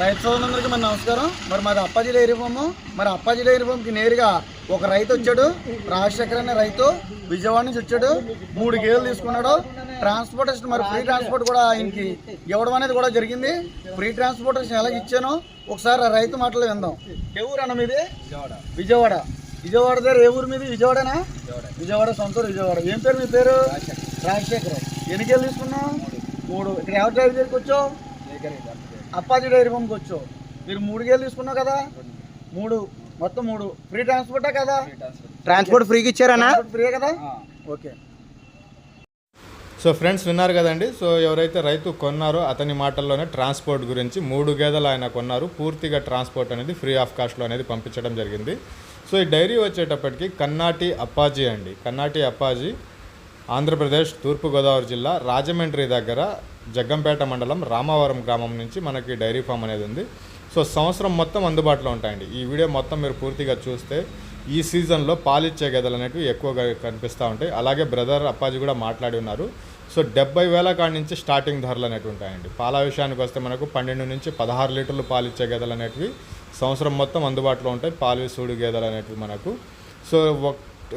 రైతు సోదరులందరికీ మన నమస్కారం. మరి మాది అప్పాజీ డైరీ ఫామ్. మరి అప్పాజీ డైరీ ఫామ్కి నేరుగా ఒక రైతు వచ్చాడు. రాజశేఖర్ అనే రైతు విజయవాడ నుంచి వచ్చాడు. మూడు గేదెలు తీసుకున్నాడు. ట్రాన్స్పోర్టేషన్ మరి ఫ్రీ ట్రాన్స్పోర్ట్ కూడా ఆయనకి ఇవ్వడం అనేది కూడా జరిగింది. ఫ్రీ ట్రాన్స్పోర్టేషన్ ఎలా ఇచ్చానో ఒకసారి ఆ రైతు మాటలు విందాం. ఏ ఊరు అన్న మీది? విజయవాడ. విజయవాడ. దగ్గర ఏ ఊరు మీది? విజయవాడనా? విజయవాడ. సొంత విజయవాడ. ఏం పేరు మీ పేరు? రాజశేఖర్. ఎన్ని గేదెలు తీసుకున్నావు? మూడు. ఇక్కడ ఎవరు డ్రైవ్ దగ్గరికి వచ్చావు? అప్పాజీ డైరీ ఫామ్కి వచ్చావు మీరు మూడు గేలు తీసుకున్నావు కదా? మూడు. మొత్తం మూడు. ఫ్రీ ట్రాన్స్పోర్టే కదా? ట్రాన్స్పోర్ట్. ఫ్రీకి ఇచ్చారనా ఫ్రీ కదా? ఓకే. సో ఫ్రెండ్స్ విన్నారు కదండి? సో ఎవరైతే రైతు కొన్నారో అతని మాటల్లోనే ట్రాన్స్పోర్ట్ గురించి మూడు గేదెలు ఆయన కొన్నారు. పూర్తిగా ట్రాన్స్పోర్ట్ అనేది ఫ్రీ ఆఫ్ కాస్ట్లో అనేది పంపించడం జరిగింది. సో ఈ డైరీ వచ్చేటప్పటికి కన్నాటి అప్పాజీ అండి. కన్నాటి అప్పాజీ ఆంధ్రప్రదేశ్ తూర్పుగోదావరి జిల్లా రాజమండ్రి దగ్గర జగ్గంపేట మండలం రామవరం గ్రామం నుంచి మనకి డైరీ ఫామ్ అనేది ఉంది. సో సంవత్సరం మొత్తం అందుబాటులో ఉంటాయండి. ఈ వీడియో మొత్తం మీరు పూర్తిగా చూస్తే ఈ సీజన్లో పాలిచ్చే గదలు అనేవి ఎక్కువగా కనిపిస్తూ ఉంటాయి. అలాగే బ్రదర్ అప్పాజీ కూడా మాట్లాడి ఉన్నారు. సో డెబ్బై వేల కాడి నుంచి స్టార్టింగ్ ధరలు అనేవి ఉంటాయండి. పాల విషయానికి వస్తే మనకు పన్నెండు నుంచి పదహారు లీటర్లు పాలిచ్చే గేదెలు అనేటివి సంవత్సరం మొత్తం అందుబాటులో ఉంటాయి. పాలు సూడు గేదెలు అనేటివి మనకు. సో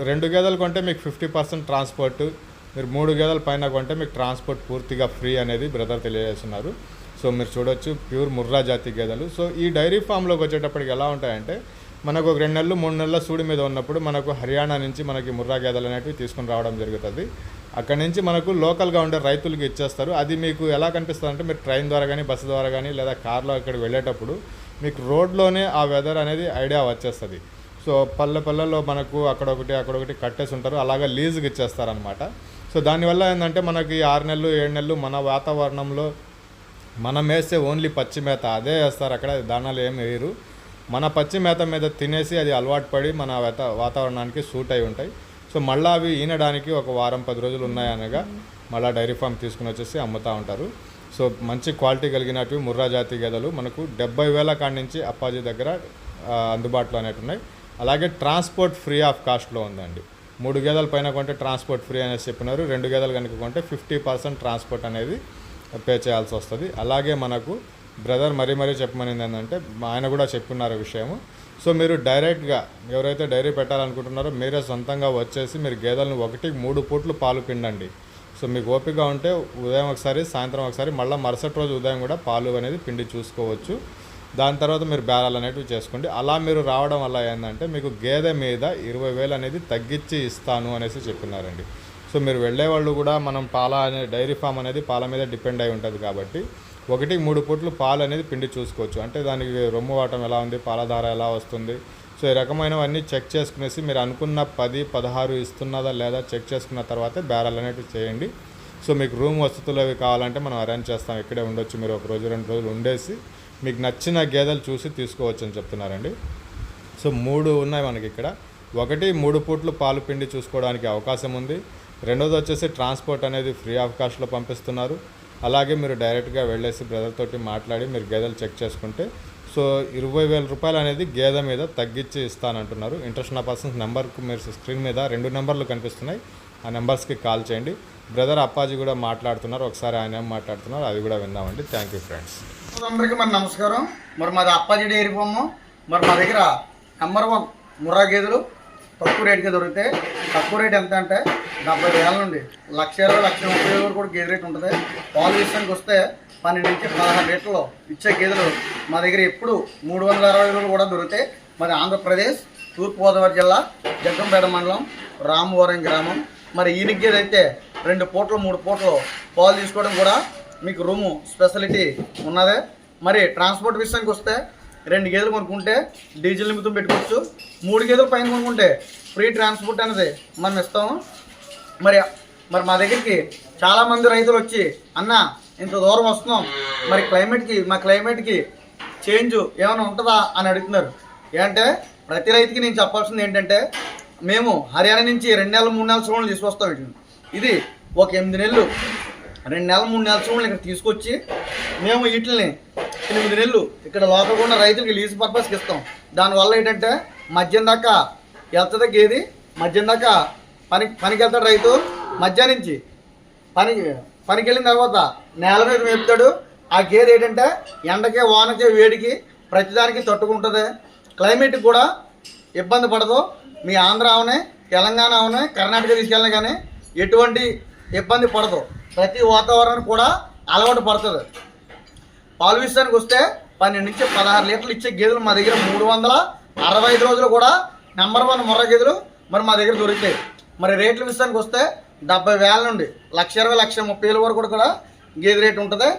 రెండు గేదెలు కొంటే మీకు ఫిఫ్టీ పర్సెంట్ ట్రాన్స్పోర్ట్ మీరు మూడు గేదెల పైన కొంటే మీకు ట్రాన్స్పోర్ట్ పూర్తిగా ఫ్రీ అనేది బ్రదర్ తెలియజేస్తున్నారు. సో మీరు చూడొచ్చు ప్యూర్ ముర్రా జాతి గేదెలు. సో ఈ డైరీ ఫామ్లోకి వచ్చేటప్పటికి ఎలా ఉంటాయంటే మనకు ఒక రెండు నెలలు మూడు నెలల సూడి మీద ఉన్నప్పుడు మనకు హర్యానా నుంచి మనకి ముర్రా గేదెలు అనేటివి తీసుకుని రావడం జరుగుతుంది. అక్కడి నుంచి మనకు లోకల్గా ఉండే రైతులకి ఇచ్చేస్తారు. అది మీకు ఎలా కనిపిస్తుంది అంటే మీరు ట్రైన్ ద్వారా కానీ బస్సు ద్వారా కానీ లేదా కార్లో అక్కడికి వెళ్ళేటప్పుడు మీకు రోడ్లోనే ఆ వెదర్ అనేది ఐడియా వచ్చేస్తుంది. సో పల్లె పల్లెల్లో మనకు అక్కడొకటి అక్కడొకటి కట్టేసి ఉంటారు. అలాగా లీజుకి ఇచ్చేస్తారనమాట సో దానివల్ల ఏంటంటే మనకి ఆరు నెలలు ఏడు నెలలు మన వాతావరణంలో మనం వేస్తే ఓన్లీ పచ్చి మేత. అదే వేస్తారు అక్కడ దానాలు ఏమి వేయరు. మన పచ్చి మేత మీద తినేసి అది అలవాటు పడి మన వాత వాతావరణానికి సూట్ అయి ఉంటాయి. సో మళ్ళీ అవి ఈనడానికి ఒక వారం పది రోజులు ఉన్నాయనగా మళ్ళీ డైరీ ఫామ్ తీసుకుని వచ్చేసి అమ్ముతూ ఉంటారు. సో మంచి క్వాలిటీ కలిగినవి ముర్రా జాతి గేదెలు మనకు డెబ్బై వేల కాడి నుంచి అప్పాజీ దగ్గర అందుబాటులో అనేవి ఉన్నాయి. అలాగే ట్రాన్స్పోర్ట్ ఫ్రీ ఆఫ్ కాస్ట్లో ఉందండి. మూడు గేదెల పైన కొంటే ట్రాన్స్పోర్ట్ ఫ్రీ అనేసి చెప్పినారు. రెండు గేదెలు కనుక కొంటే ఫిఫ్టీ పర్సెంట్ ట్రాన్స్పోర్ట్ అనేది పే చేయాల్సి వస్తుంది. అలాగే మనకు బ్రదర్ మరీ మరీ చెప్పమనింది ఏంటంటే ఆయన కూడా చెప్పున్నారు విషయము. సో మీరు డైరెక్ట్గా ఎవరైతే డైరీ పెట్టాలనుకుంటున్నారో మీరే సొంతంగా వచ్చేసి మీరు గేదెలను ఒకటి మూడు పూట్లు పాలు పిండండి. సో మీకు ఓపిక ఉంటే ఉదయం ఒకసారి సాయంత్రం ఒకసారి మళ్ళీ మరుసటి రోజు ఉదయం కూడా పాలు అనేది పిండి చూసుకోవచ్చు. దాని తర్వాత మీరు బేరాలు అనేటివి చేసుకోండి. అలా మీరు రావడం వల్ల ఏంటంటే మీకు గేదె మీద ఇరవై వేలు అనేది తగ్గించి ఇస్తాను అనేసి చెప్పినారండి. సో మీరు వెళ్ళే వాళ్ళు కూడా మనం పాల అనే డైరీ ఫామ్ అనేది పాల మీద డిపెండ్ అయి ఉంటుంది కాబట్టి ఒకటి మూడు పూట్లు పాలు అనేది పిండి చూసుకోవచ్చు. అంటే దానికి రొమ్ము వాటం ఎలా ఉంది పాలధార ఎలా వస్తుంది. సో ఈ రకమైనవన్నీ చెక్ చేసుకునేసి మీరు అనుకున్న పది పదహారు ఇస్తున్నదా లేదా చెక్ చేసుకున్న తర్వాతే బేరాలు అనేవి చేయండి. సో మీకు రూమ్ వసతులు అవి కావాలంటే మనం అరేంజ్ చేస్తాం. ఇక్కడే ఉండొచ్చు. మీరు ఒక రోజు రెండు రోజులు ఉండేసి మీకు నచ్చిన గేదెలు చూసి తీసుకోవచ్చు అని చెప్తున్నారండి. సో మూడు ఉన్నాయి మనకి ఇక్కడ. ఒకటి మూడు పూట్లు పాలు పిండి చూసుకోవడానికి అవకాశం ఉంది. రెండోది వచ్చేసి ట్రాన్స్పోర్ట్ అనేది ఫ్రీ ఆఫ్ కాస్ట్లో పంపిస్తున్నారు. అలాగే మీరు డైరెక్ట్గా వెళ్ళేసి బ్రదర్ తోటి మాట్లాడి మీరు గేదెలు చెక్ చేసుకుంటే సో ఇరవై వేల రూపాయలు అనేది గేదె మీద తగ్గించి ఇస్తానంటున్నారు. ఇంట్రెస్ట్ ఉన్న పర్సన్స్ నెంబర్కు మీరు స్క్రీన్ మీద రెండు నెంబర్లు కనిపిస్తున్నాయి. ఆ నెంబర్స్కి కాల్ చేయండి. బ్రదర్ అప్పాజీ కూడా మాట్లాడుతున్నారు ఒకసారి ఆయన మాట్లాడుతున్నారు అది కూడా విన్నామండి. థ్యాంక్ యూ ఫ్రెండ్స్ అందరికీ మరి నమస్కారం. మరి మాది అప్పాజీ డైరీ ఫామ్. మరి మా దగ్గర నెంబర్ వన్ ముర్రా గేదెలు తక్కువ రేటుకి దొరుకుతాయి. తక్కువ రేట్ ఎంత అంటే డెబ్బై వేల నుండి లక్ష ఇరవై లక్ష ముప్పై వరకు కూడా గేదె రేట్ ఉంటుంది. పాలు విషయానికి వస్తే పన్నెండు నుంచి పదహారు రేట్లో ఇచ్చే గేదెలు మా దగ్గర ఎప్పుడు మూడు వందల అరవై రోజులు కూడా దొరుకుతాయి. మరి ఆంధ్రప్రదేశ్ తూర్పుగోదావరి జిల్లా జగ్గంపేట మండలం రామవరం గ్రామం. మరి ఈయన గేదె అయితే రెండు పూటలు మూడు పూటలు పాలు తీసుకోవడం కూడా మీకు రూము స్పెషాలిటీ ఉన్నదే. మరి ట్రాన్స్పోర్ట్ విషయానికి వస్తే రెండు గేదెలు కొనుక్కుంటే డీజిల్ నిమిత్తం పెట్టుకోవచ్చు. మూడు గేదెలు పైన కొనుక్కుంటే ఫ్రీ ట్రాన్స్పోర్ట్ అనేది మనం ఇస్తాము మరి మరి మా దగ్గరికి చాలామంది రైతులు వచ్చి అన్న ఇంత దూరం వస్తున్నాం. మరి క్లైమేట్కి మా క్లైమేట్కి చేంజ్ ఏమైనా ఉంటుందా? అని అడుగుతున్నారు. ఏంటంటే ప్రతి రైతుకి నేను చెప్పాల్సింది ఏంటంటే మేము హర్యానా నుంచి రెండు నెలలు మూడు నెలల సోళ్ళు తీసుకొస్తాం వీటిని ఇది ఒక ఎనిమిది నెలలు. రెండు నెలలు మూడు నెలల చూడండి ఇక్కడ తీసుకొచ్చి మేము వీటిని ఎనిమిది నెలలు ఇక్కడ లోకల్ ఉన్న రైతులకి లీజ్ పర్పస్కి ఇస్తాం. దానివల్ల ఏంటంటే మధ్యాహ్నం దాకా వెళ్తుంది గేది మధ్యాహ్నం దాకా పని పనికి వెళ్తాడు రైతు మధ్యాహ్నం నుంచి. పని పనికి వెళ్ళిన తర్వాత నేల మీద మేపుతాడు. ఆ గేదె ఏంటంటే ఎండకే వానకే వేడికి ప్రతిదానికి తట్టుకుంటుంది. క్లైమేట్ కూడా ఇబ్బంది పడదు. మీ ఆంధ్ర అవునే తెలంగాణ అవునే కర్ణాటక తీసుకెళ్ళినా కానీ ఎటువంటి ఇబ్బంది పడదు. ప్రతి వాతావరణం కూడా అలవాటు పడుతుంది. పాలు విషయానికి వస్తే పన్నెండు నుంచి పదహారు లీటర్లు ఇచ్చే గేదెలు మా దగ్గర మూడు వందల అరవై ఐదు రోజులు కూడా నెంబర్ వన్ ముర్ర గేదెలు మరి మా దగ్గర దొరుకుతాయి. మరి రేట్ల విషయానికి వస్తే డెబ్బై వేల నుండి లక్ష ఇరవై లక్ష ముప్పై వేల వరకు కూడా గేదె రేట్ ఉంటుంది.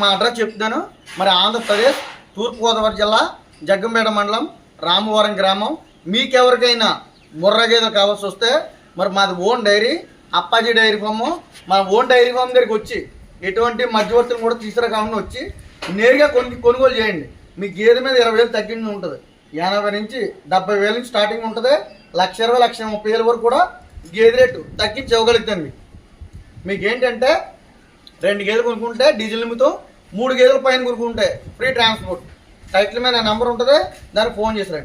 మా అడ్రస్ చెప్తున్నాను. మరి ఆంధ్రప్రదేశ్ తూర్పుగోదావరి జిల్లా జగ్గంపేట మండలం రామవరం గ్రామం. మీకెవరికైనా ముర్ర గేదెలు కావాల్సి వస్తే మరి మాది own dairy Appaji dairy farm. మా ఓన్ డైరీ ఫామ్ దగ్గరికి వచ్చి ఎటువంటి మధ్యవర్తులు కూడా తీసుకురాకుండా వచ్చి నేరుగా కొను కొనుగోలు చేయండి. మీ గేదె మీద ఇరవై వేలు తగ్గించి ఉంటుంది. ఎనభై నుంచి డెబ్బై వేల నుంచి స్టార్టింగ్ ఉంటుంది. లక్ష ఇరవై లక్ష ముప్పై వేల వరకు కూడా గేదె రేటు తగ్గించి ఇవ్వగలుగుతాను మీకు. మీకు ఏంటంటే రెండు గేదెలు కొనుక్కుంటే డీజిల్ నిమిత్తం మూడు గేదెల పైన కొనుక్కుంటే ఫ్రీ ట్రాన్స్పోర్ట్. టైటిల్ మీద నెంబర్ ఉంటుంది. దానికి ఫోన్ చేసి రండి.